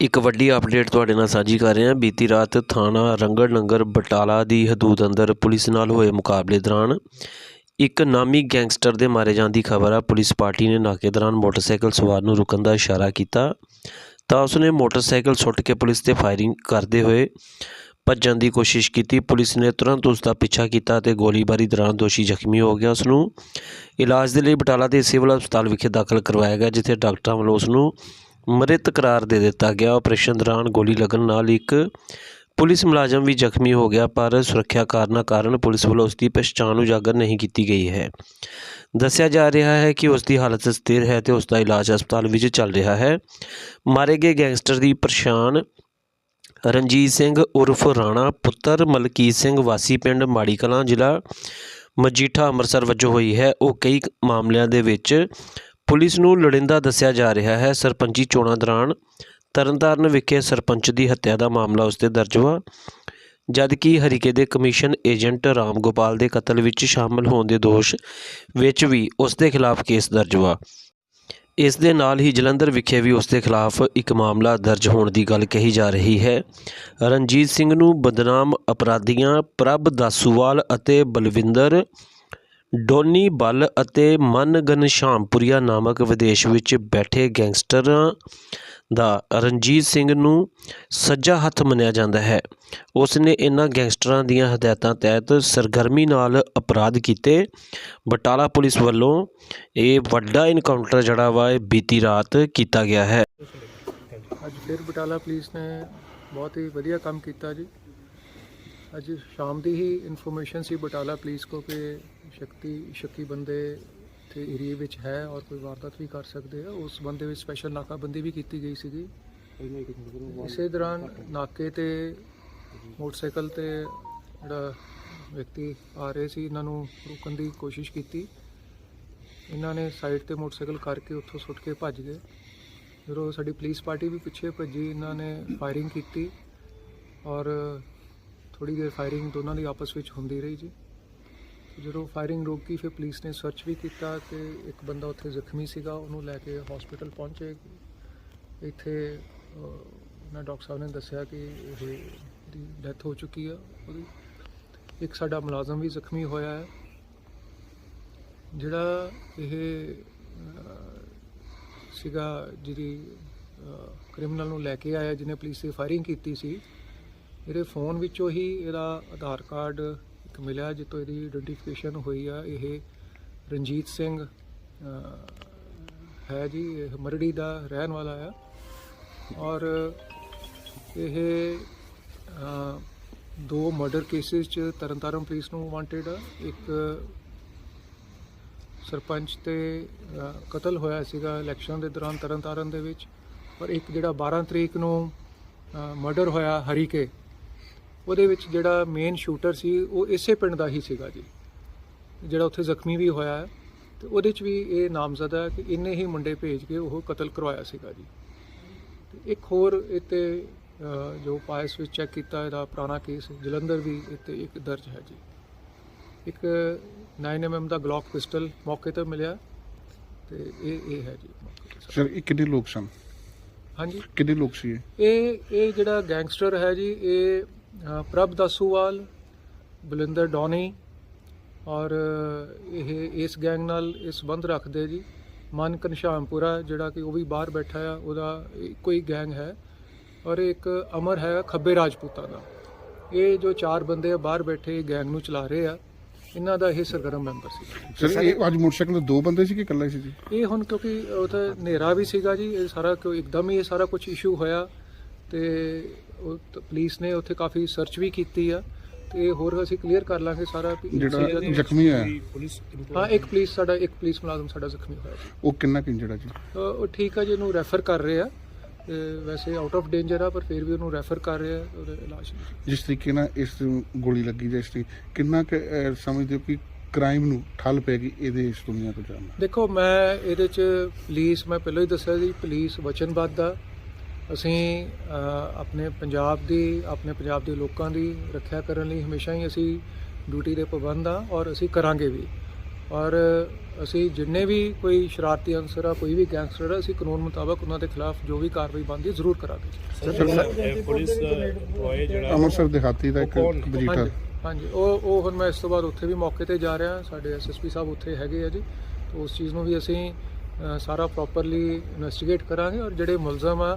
ਇੱਕ ਵੱਡੀ ਅਪਡੇਟ ਤੁਹਾਡੇ ਨਾਲ ਸਾਂਝੀ ਕਰ ਰਹੇ। ਹਾਂ ਬੀਤੀ ਰਾਤ ਥਾਣਾ ਰੰਗੜ ਨੰਗਰ ਬਟਾਲਾ ਦੀ ਹਦੂਦ ਅੰਦਰ ਪੁਲਿਸ ਨਾਲ ਹੋਏ ਮੁਕਾਬਲੇ ਦੌਰਾਨ ਇੱਕ ਨਾਮੀ ਗੈਂਗਸਟਰ ਦੇ ਮਾਰੇ ਜਾਣ ਦੀ ਖਬਰ ਆ। ਪੁਲਿਸ ਪਾਰਟੀ ਨੇ ਨਾਕੇ ਦੌਰਾਨ ਮੋਟਰਸਾਈਕਲ ਸਵਾਰ ਨੂੰ ਰੁਕਣ ਦਾ ਇਸ਼ਾਰਾ ਕੀਤਾ। ਤਾਂ ਉਸਨੇ ਮੋਟਰਸਾਈਕਲ ਸੁੱਟ ਕੇ ਪੁਲਿਸ ਤੇ ਫਾਇਰਿੰਗ ਕਰਦੇ ਹੋਏ ਭੱਜਣ ਦੀ ਕੋਸ਼ਿਸ਼ ਕੀਤੀ। ਪੁਲਿਸ ਨੇ ਤੁਰੰਤ ਉਸ ਦਾ ਪਿੱਛਾ ਕੀਤਾ ਤੇ ਗੋਲੀਬਾਰੀ ਦੌਰਾਨ ਦੋਸ਼ੀ ਜ਼ਖਮੀ ਹੋ ਗਿਆ। ਉਸ ਨੂੰ ਇਲਾਜ ਦੇ ਲਈ ਬਟਾਲਾ ਦੇ ਸਿਵਲ ਹਸਪਤਾਲ ਵਿਖੇ ਦਾਖਲ ਕਰਵਾਇਆ ਗਿਆ, ਜਿੱਥੇ ਡਾਕਟਰਾਂ ਵੱਲੋਂ ਉਸ ਨੂੰ ਮ੍ਰਿਤ ਕਰਾਰ ਦੇ ਦਿੱਤਾ ਗਿਆ। ਆਪਰੇਸ਼ਨ ਦੌਰਾਨ ਗੋਲੀ ਲੱਗਣ ਨਾਲ ਇੱਕ ਪੁਲਿਸ ਮੁਲਾਜ਼ਮ ਵੀ ਜ਼ਖਮੀ ਹੋ ਗਿਆ, ਪਰ ਸੁਰੱਖਿਆ ਕਾਰਨਾਂ ਕਾਰਨ ਪੁਲਿਸ ਵੱਲੋਂ ਉਸ ਦੀ ਪਛਾਣ ਉਜਾਗਰ ਨਹੀਂ ਕੀਤੀ ਗਈ ਹੈ। ਦੱਸਿਆ ਜਾ ਰਿਹਾ ਹੈ ਕਿ ਉਸ ਦੀ ਹਾਲਤ ਸਥਿਰ ਹੈ ਤੇ ਉਸ ਦਾ ਇਲਾਜ ਹਸਪਤਾਲ ਵਿੱਚ ਚੱਲ ਰਿਹਾ ਹੈ। ਮਾਰੇ ਗਏ ਗੈਂਗਸਟਰ ਦੀ ਪਛਾਣ ਰਣਜੀਤ ਸਿੰਘ ਉਰਫ ਰਾਣਾ, ਪੁੱਤਰ ਮਲਕੀਤ ਸਿੰਘ ਵਾਸੀ ਪਿੰਡ ਮਾੜੀ ਕਲਾਂ ਜ਼ਿਲ੍ਹਾ ਮਜੀਠਾ ਅੰਮ੍ਰਿਤਸਰ ਵਜੋਂ ਹੋਈ ਹੈ। ਉਹ ਕਈ ਮਾਮਲਿਆਂ ਦੇ ਵਿੱਚ ਪੁਲਿਸ ਨੂੰ ਲੋੜੀਂਦਾ ਦੱਸਿਆ ਜਾ ਰਿਹਾ ਹੈ। ਸਰਪੰਚੀ ਚੋਣਾਂ ਦੌਰਾਨ ਤਰਨਤਾਰਨ ਵਿਖੇ ਸਰਪੰਚ ਦੀ ਹੱਤਿਆ ਦਾ ਮਾਮਲਾ ਉਸ ਤੇ ਦਰਜ ਹੋਇਆ ਜਦਕਿ ਹਰੀਕੇ ਦੇ ਕਮਿਸ਼ਨ ਏਜੰਟ ਰਾਮ ਗੋਪਾਲ ਦੇ ਕਤਲ ਵਿੱਚ ਸ਼ਾਮਲ ਹੋਣ ਦੇ ਦੋਸ਼ ਵਿੱਚ ਵੀ ਉਸ ਦੇ ਖਿਲਾਫ ਕੇਸ ਦਰਜ ਵਾ। ਇਸ ਦੇ ਨਾਲ ਹੀ ਜਲੰਧਰ ਵਿਖੇ ਵੀ ਉਸ ਦੇ ਖਿਲਾਫ ਇੱਕ ਮਾਮਲਾ ਦਰਜ ਹੋਣ ਦੀ ਗੱਲ ਕਹੀ ਜਾ ਰਹੀ ਹੈ। ਰਣਜੀਤ ਸਿੰਘ ਨੂੰ ਬਦਨਾਮ ਅਪਰਾਧੀਆਂ ਪ੍ਰਭ ਦਾਸੂਵਾਲ ਅਤੇ ਬਲਵਿੰਦਰ ਡੋਨੀ ਬੱਲ ਅਤੇ ਮਨ ਘਨਸ਼ਾਮਪੁਰੀਆ ਨਾਮਕ ਵਿਦੇਸ਼ ਵਿੱਚ ਬੈਠੇ ਗੈਂਗਸਟਰਾਂ ਦਾ ਰਣਜੀਤ ਸਿੰਘ ਨੂੰ ਸੱਜਾ ਹੱਥ ਮੰਨਿਆ ਜਾਂਦਾ ਹੈ। ਉਸ ਨੇ ਇਹਨਾਂ ਗੈਂਗਸਟਰਾਂ ਦੀਆਂ ਹਦਾਇਤਾਂ ਤਹਿਤ ਸਰਗਰਮੀ ਨਾਲ ਅਪਰਾਧ ਕੀਤੇ। ਬਟਾਲਾ ਪੁਲਿਸ ਵੱਲੋਂ ਇਹ ਵੱਡਾ ਇਨਕਾਊਂਟਰ ਜਿਹੜਾ ਵਾ, ਇਹ ਬੀਤੀ ਰਾਤ ਕੀਤਾ ਗਿਆ ਹੈ। ਅੱਜ ਫਿਰ ਬਟਾਲਾ ਪੁਲਿਸ ਨੇ ਬਹੁਤ ਹੀ ਵਧੀਆ ਕੰਮ ਕੀਤਾ ਜੀ। ਅੱਜ ਸ਼ਾਮ ਦੀ ਹੀ ਇਨਫੋਰਮੇਸ਼ਨ ਸੀ, ਬਟਾਲਾ ਪੁਲਿਸ ਕੋ ਕਿ ਸ਼ਕਤੀ, ਸ਼ੱਕੀ ਬੰਦੇ ਤੇ ਏਰੀਏ ਵਿੱਚ ਹੈ ਔਰ ਕੋਈ ਵਾਰਦਾਤ ਵੀ ਕਰ ਸਕਦੇ ਆ। ਉਸ ਬੰਦੇ ਵਿੱਚ ਸਪੈਸ਼ਲ ਨਾਕਾਬੰਦੀ ਵੀ ਕੀਤੀ ਗਈ ਸੀਗੀ। ਇਸੇ ਦੌਰਾਨ ਨਾਕੇ ਤੇ ਮੋਟਰਸਾਈਕਲ ਤੇ ਜਿਹੜਾ ਵਿਅਕਤੀ ਆ ਰਹੇ ਸੀ, ਇਹਨਾਂ ਨੂੰ ਰੋਕਣ ਦੀ ਕੋਸ਼ਿਸ਼ ਕੀਤੀ। ਇਹਨਾਂ ਨੇ ਸਾਈਡ ਤੇ ਮੋਟਰਸਾਈਕਲ ਕਰਕੇ ਉੱਥੋਂ ਸੁੱਟ ਕੇ ਭੱਜ ਗਏ। ਜਦੋਂ ਸਾਡੀ ਪੁਲਿਸ ਪਾਰਟੀ ਵੀ ਪਿੱਛੇ ਭੱਜੀ, ਇਹਨਾਂ ਨੇ ਫਾਇਰਿੰਗ ਕੀਤੀ ਔਰ ਥੋੜੀ ਦੇਰ ਫਾਇਰਿੰਗ ਦੋਨਾਂ ਦੀ ਆਪਸ ਵਿੱਚ ਹੁੰਦੀ ਰਹੀ ਜੀ। ਜਦੋਂ ਫਾਇਰਿੰਗ ਰੋਕੀ ਫਿਰ ਪੁਲਿਸ ਨੇ ਸਰਚ ਵੀ ਕੀਤਾ ਤੇ ਇੱਕ ਬੰਦਾ ਉੱਥੇ ਜ਼ਖਮੀ ਸੀਗਾ ਉਹਨੂੰ ਲੈ ਕੇ ਹਸਪੀਟਲ ਪਹੁੰਚੇ। ਇੱਥੇ ਅਹ, ਨਾ ਡਾਕਟਰ ਸਾਹਿਬ ਨੇ ਦੱਸਿਆ ਕਿ ਇਹ ਦੀ ਡੈਥ ਹੋ ਚੁੱਕੀ ਆ ਉਹਦੀ। ਇੱਕ ਸਾਡਾ ਮੁਲਾਜ਼ਮ ਵੀ ਜ਼ਖਮੀ ਹੋਇਆ ਹੈ। ਜਿਹੜਾ ਇਹ ਸੀਗਾ ਜਿਹਦੀ ਕ੍ਰਿਮੀਨਲ ਨੂੰ ਲੈ ਕੇ ਆਇਆ ਜਿਹਨੇ ਪੁਲਿਸ ਤੇ ਫਾਇਰਿੰਗ ਕੀਤੀ ਸੀ ਇਹਦੇ ਫੋਨ ਵਿੱਚੋਂ ਹੀ ਇਹਦਾ ਆਧਾਰ ਕਾਰਡ ਇੱਕ ਮਿਲਿਆ ਜਿੱਤੋਂ ਇਹਦੀ ਆਇਡੈਂਟੀਫਿਕੇਸ਼ਨ ਹੋਈ ਆ। ਇਹ ਰਣਜੀਤ ਸਿੰਘ ਹੈ ਜੀ, ਇਹ ਮਰੜੀ ਦਾ ਰਹਿਣ ਵਾਲਾ ਆ। ਔਰ ਇਹ ਦੋ ਮਰਡਰ ਕੇਸਿਸ ਚ ਤਰਨਤਾਰਨ ਪੁਲਿਸ ਨੂੰ ਵਾਂਟਡ ਆ। ਇੱਕ ਸਰਪੰਚ ਤੇ ਕਤਲ ਹੋਇਆ ਸੀਗਾ ਇਲੈਕਸ਼ਨ ਦੇ ਦੌਰਾਨ ਤਰਨਤਾਰਨ ਦੇ ਵਿੱਚ। ਔਰ ਇੱਕ ਜਿਹੜਾ 12 ਤਰੀਕ ਨੂੰ ਮਰਡਰ ਹੋਇਆ ਹਰੀਕੇ ਉਹਦੇ ਵਿੱਚ ਜਿਹੜਾ ਮੇਨ ਸ਼ੂਟਰ ਸੀ ਉਹ ਇਸੇ ਪਿੰਡ ਦਾ ਹੀ ਸੀਗਾ ਜੀ। ਜਿਹੜਾ ਉੱਥੇ ਜ਼ਖਮੀ ਵੀ ਹੋਇਆ ਹੈ ਤੇ ਉਹਦੇ ਚ ਵੀ ਇਹ ਨਾਮਜ਼ਦ ਹੈ ਕਿ ਇੰਨੇ ਹੀ ਮੁੰਡੇ ਭੇਜ ਕੇ ਉਹ ਕਤਲ ਕਰਵਾਇਆ ਸੀਗਾ ਜੀ। ਤੇ ਇੱਕ ਹੋਰ ਇੱਥੇ ਜੋ ਪਾਇਸ ਵਿੱਚ ਚੈੱਕ ਕੀਤਾ ਇਹਦਾ ਪੁਰਾਣਾ ਕੇਸ ਜਲੰਧਰ ਵੀ ਇੱਥੇ ਇੱਕ ਦਰਜ ਹੈ ਜੀ। ਇੱਕ 9mm ਦਾ ਗਲੌਕ ਪਿਸਟਲ ਮੌਕੇ ਤੇ ਮਿਲਿਆ ਤੇ ਇਹ ਇਹ ਹੈ ਜੀ ਸਰ ਇਹ ਕਿੰਨੇ ਲੋਕ ਸਨ? ਹਾਂਜੀ। ਕਿੰਨੇ ਲੋਕ ਸੀ ਇਹ? ਇਹ ਜਿਹੜਾ ਗੈਂਗਸਟਰ ਹੈ ਜੀ ਇਹ ਪ੍ਰਭ ਦਾਸੂਵਾਲ ਬਲਿੰਦਰ ਡੋਨੀ ਔਰ ਇਹ ਇਸ ਗੈਂਗ ਨਾਲ ਇਹ ਸੰਬੰਧ ਰੱਖਦੇ ਜੀ। ਮਨ ਘਨਸ਼ਾਮਪੁਰਾ ਜਿਹੜਾ ਕਿ ਉਹ ਵੀ ਬਾਹਰ ਬੈਠਾ ਆ ਉਹਦਾ ਹੀ ਗੈਂਗ ਹੈ ਔਰ ਇੱਕ ਅਮਰ ਹੈ ਖੱਬੇ ਰਾਜਪੂਤਾਂ ਦਾ। ਇਹ ਜੋ ਚਾਰ ਬੰਦੇ ਆ ਬਾਹਰ ਬੈਠੇ ਗੈਂਗ ਨੂੰ ਚਲਾ ਰਹੇ ਆ ਇਹਨਾਂ ਦਾ ਇਹ ਸਰਗਰਮ ਮੈਂਬਰ ਸੀ। ਸਰ ਇਹ ਅੱਜ ਮੋਟਰਸਾਈਕਲ ਤੇ ਦੋ ਬੰਦੇ ਸੀ ਕਿ ਇਕੱਲਾ ਸੀ ਜੀ? ਇਹ ਹੁਣ ਕਿਉਂਕਿ ਉਥੇ ਹਨੇਰਾ ਵੀ ਸੀਗਾ ਜੀ ਇਹ ਸਾਰਾ ਕਿਉਂ ਇੱਕਦਮ ਹੀ ਇਹ ਸਾਰਾ ਕੁਝ ਇਸ਼ੂ ਹੋਇਆ ਤੇ ਉਹ ਪੁਲਿਸ ਨੇ ਉੱਥੇ ਕਾਫੀ ਸਰਚ ਵੀ ਕੀਤੀ ਆ ਤੇ ਹੋਰ ਅਸੀਂ ਕਲੀਅਰ ਕਰ ਲਾਂਗੇ ਸਾਰਾ ਵੀ ਜਿਹੜਾ incident- ਜ਼ਖਮੀ ਹੋਇਆ। ਹਾਂ ਇੱਕ ਪੁਲਿਸ ਸਾਡਾ ਇੱਕ ਪੁਲਿਸ ਮੁਲਾਜ਼ਮ ਸਾਡਾ ਜ਼ਖਮੀ ਹੋਇਆ ਜੀ। ਉਹ ਕਿੰਨਾ ਕਿ ਇੰਜਰਡ ਆ ਜੀ? ਅ, ਉਹ ਠੀਕ ਆ ਜੀ ਰੈਫਰ ਕਰ ਰਹੇ ਆ। ਤੇ ਵੈਸੇ ਆਊਟ ਆਫ ਡੇਂਜਰ ਆ ਪਰ ਫਿਰ ਵੀ ਉਹਨੂੰ ਰੈਫਰ ਕਰ ਰਹੇ ਆ ਉਹਦੇ ਇਲਾਜ ਲਈ ਜਿਸ ਤਰੀਕੇ ਨਾਲ ਇਸ ਨੂੰ ਗੋਲੀ ਲੱਗੀ ਜਾਂ ਇਸ ਕਿੰਨਾ ਕਿ ਸਮਝਦੇ ਹੋ ਕਿ ਕ੍ਰਾਈਮ ਨੂੰ ਠੱਲ ਪੈਗੀ ਇਹਦੇ ਇਸ ਦੁਨੀਆ ਤੋਂ ਜਾਣ ਦੇਖੋ ਮੈਂ ਇਹਦੇ ਚ ਪੁਲਿਸ ਮੈਂ ਪਹਿਲਾਂ ਹੀ ਦੱਸਿਆ ਸੀ ਪੁਲਿਸ ਵਚਨਬੱਧ ਆ। ਅਸੀਂ ਆਪਣੇ ਪੰਜਾਬ ਦੀ ਆਪਣੇ ਪੰਜਾਬ ਦੇ ਲੋਕਾਂ ਦੀ ਰੱਖਿਆ ਕਰਨ ਲਈ ਹਮੇਸ਼ਾ ਹੀ ਅਸੀਂ ਡਿਊਟੀ ਦੇ ਪਾਬੰਦ ਆ ਔਰ ਅਸੀਂ ਕਰਾਂਗੇ ਵੀ। ਔਰ ਅਸੀਂ ਜਿੰਨੇ ਵੀ ਕੋਈ ਸ਼ਰਾਰਤੀ ਅੰਸਰ ਆ ਕੋਈ ਵੀ ਗੈਂਗਸਟਰ ਆ ਅਸੀਂ ਕਾਨੂੰਨ ਮੁਤਾਬਕ ਉਹਨਾਂ ਦੇ ਖਿਲਾਫ ਜੋ ਵੀ ਕਾਰਵਾਈ ਬਣਦੀ ਹੈ ਜ਼ਰੂਰ ਕਰਾਂਗੇ। ਇਹ ਪੁਲਿਸ employee ਜਿਹੜਾ ਅੰਮ੍ਰਿਤਸਰ ਦਿਹਾਤੀ ਦਾ ਇੱਕ ਉਹ ਕੌਣ? ਵਜੀਠਾ ਹਾਂਜੀ ਹਾਂਜੀ। ਉਹ ਉਹ ਹੁਣ ਮੈਂ ਇਸ ਤੋਂ ਬਾਅਦ ਉੱਥੇ ਵੀ ਮੌਕੇ ਤੇ ਜਾ ਰਿਹਾ ਸਾਡੇ ਐਸਐਸਪੀ ਸਾਹਿਬ ਉੱਥੇ ਹੈਗੇ ਆ ਜੀ। ਤੇ ਉਸ ਚੀਜ਼ ਨੂੰ ਵੀ ਅਸੀਂ ਸਾਰਾ ਪ੍ਰੋਪਰਲੀ ਇਨਵੈਸਟੀਗੇਟ ਕਰਾਂਗੇ ਔਰ ਜਿਹੜੇ ਮੁਲਜ਼ਮ ਆ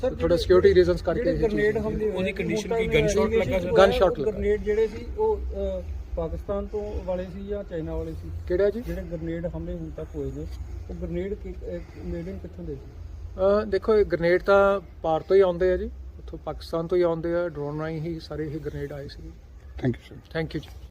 ਥੋੜਾ ਸਿਕਿਉਰਿਟੀ ਰੀਜ਼ਨਸ ਕਰਕੇ ਇਹ ਗ੍ਰਨੇਡ ਹਮਲੇ ਉਹਦੀ condition ਕੀ? gun shot ਲੱਗਾ ਸੀ? Gun shot ਲੱਗਾ। ਗ੍ਰਨੇਡ ਜਿਹੜੇ ਸੀ ਉਹ ਅਹ, ਪਾਕਿਸਤਾਨ ਤੋਂ ਵਾਲੇ ਸੀ ਜਾਂ ਚਾਈਨਾ ਵਾਲੇ ਸੀ? ਕਿਹੜਾ ਜੀ? ਜਿਹੜੇ ਗ੍ਰਨੇਡ ਹਮਲੇ ਹੁਣ ਤੱਕ ਹੋਏ ਨੇ ਉਹ ਗ੍ਰਨੇਡ ਮੇਡ ਇਨ ਕਿੱਥੋਂ ਦੇ ਸੀ? ਅਹ ਦੇਖੋ ਇਹ ਗ੍ਰਨੇਡ ਤਾਂ ਪਾਰ ਤੋਂ ਹੀ ਆਉਂਦੇ ਆ ਜੀ। ਉੱਥੋਂ ਪਾਕਿਸਤਾਨ ਤੋਂ ਹੀ ਆਉਂਦੇ ਆ। ਡਰੋਨ ਰਾਹੀਂ ਹੀ ਸਾਰੇ ਇਹ ਗ੍ਰਨੇਡ ਆਏ ਸੀ। Thank you sir thank you ਜੀ।